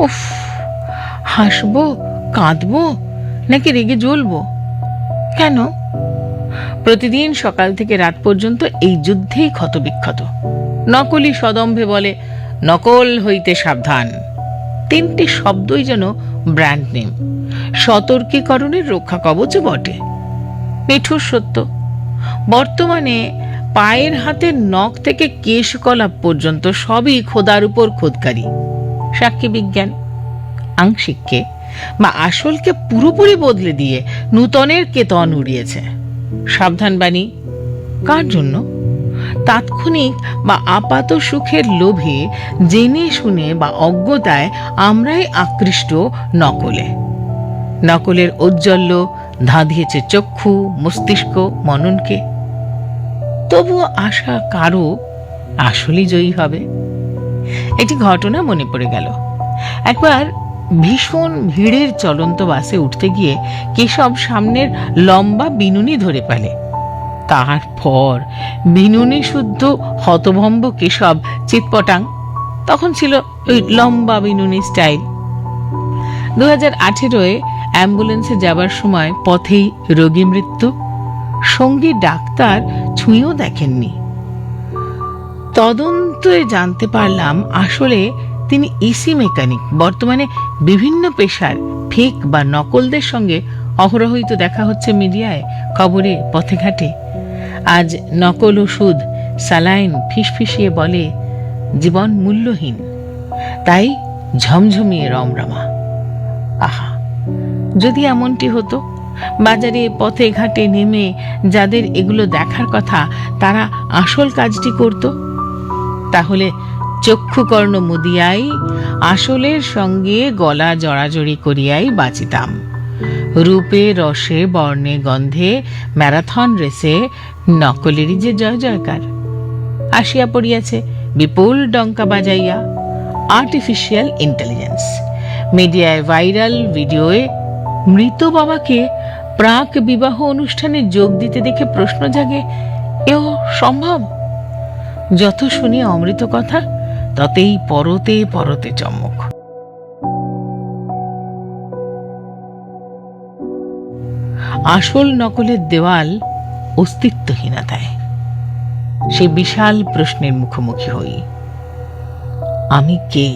উফ, হাসবো, কাঁদবো, নাকি রেগে জ্বলবো? কেন? প্রতিদিন সকাল থেকে রাত পর্যন্ত এই যুদ্ধেই ক্ষতবিক্ষত। নকলি সদম্ভে বলে, নকল হইতে সাবধান। তিনটি শব্দই যেন ব্র্যান্ড নেম। সতর্কীকরণের রক্ষা কবচ বটে। নিঠুর সত্য। বর্তমানে পায়ের হাতের নখ থেকে কেশ কলাপ পর্যন্ত সবই খোদার উপর খোদকারী। সাক্ষী বিজ্ঞান। আংশিককে বা আসলকে পুরোপুরি বদলে দিয়ে নূতনের কেতন উড়িয়েছে। সাবধান বাণী। কার জন্য? তাৎক্ষণিক বা আপাত সুখের লোভে, জেনে শুনে বা অজ্ঞতায় আমরাই আকৃষ্ট নকলে। নকলের ঔজ্জ্বল্য ধাঁধিয়েছে চক্ষু, মস্তিষ্ক, মননকে। তবুও আশা কারও আসলেই জয়ী হবে। একটি ঘটনা মনে পড়ে গেল। একবার ভীষণ ভিড়ের চলন্ত বাসে উঠতে গিয়ে কেশব সামনের লম্বা বিনুনি ধরে পেলে তারপর বিনুনি শুদ্ধ হতভম্ব কেশব চিৎপটাং, তখন ছিল ওই লম্বা বিনুনি স্টাইল। দু হাজার আঠেরোয় অ্যাম্বুলেন্সে যাবার সময় পথেই রোগী মৃত্যু, সঙ্গী ডাক্তার ছুঁয়েও দেখেননি। তদন্তে জানতে পারলাম আসলে তিনি ইসি মেকানিক বর্তমানে বিভিন্ন পেশার ফেক বা নকলদের সঙ্গে অহরহই তো দেখা হচ্ছে মিডিয়ায় খবরে পথে ঘাটে। আজ নকল ওষুধ, স্যালাইন ফিসফিসিয়ে বলে, জীবন মূল্যহীন। তাই ঝমঝমিয়ে রমরমা। আহা, যদি এমনটি হতো, বাজারে পথে ঘাটে নেমে যাদের এগুলো দেখার কথা তারা আসল কাজটি করত? তাহলে চক্ষুকর্ণ মুদিয়াই, আসলের সঙ্গে গলা জড়াজড়ি করিয়াই বাঁচিতাম। রূপে, রসে, বর্ণে, গন্ধে, ম্যারাথন রেসে নকলেরই যে জয় জয়কার। আসিয়া পড়িয়াছে বিপুল ডঙ্কা বাজাইয়া আর্টিফিশিয়াল ইন্টেলিজেন্স মিডিয়ায় ভাইরাল ভিডিওয়ে মৃত বাবাকে প্রাক বিবাহ অনুষ্ঠানে যোগ দিতে দেখে প্রশ্ন জাগে, এও সম্ভব? যত শুনি অমৃত কথা, ততেই পরতে পরতে চমক। আসল নকলের দেওয়াল অস্তিত্বহীনতায় সে বিশাল প্রশ্নের মুখোমুখি হই। আমি কে?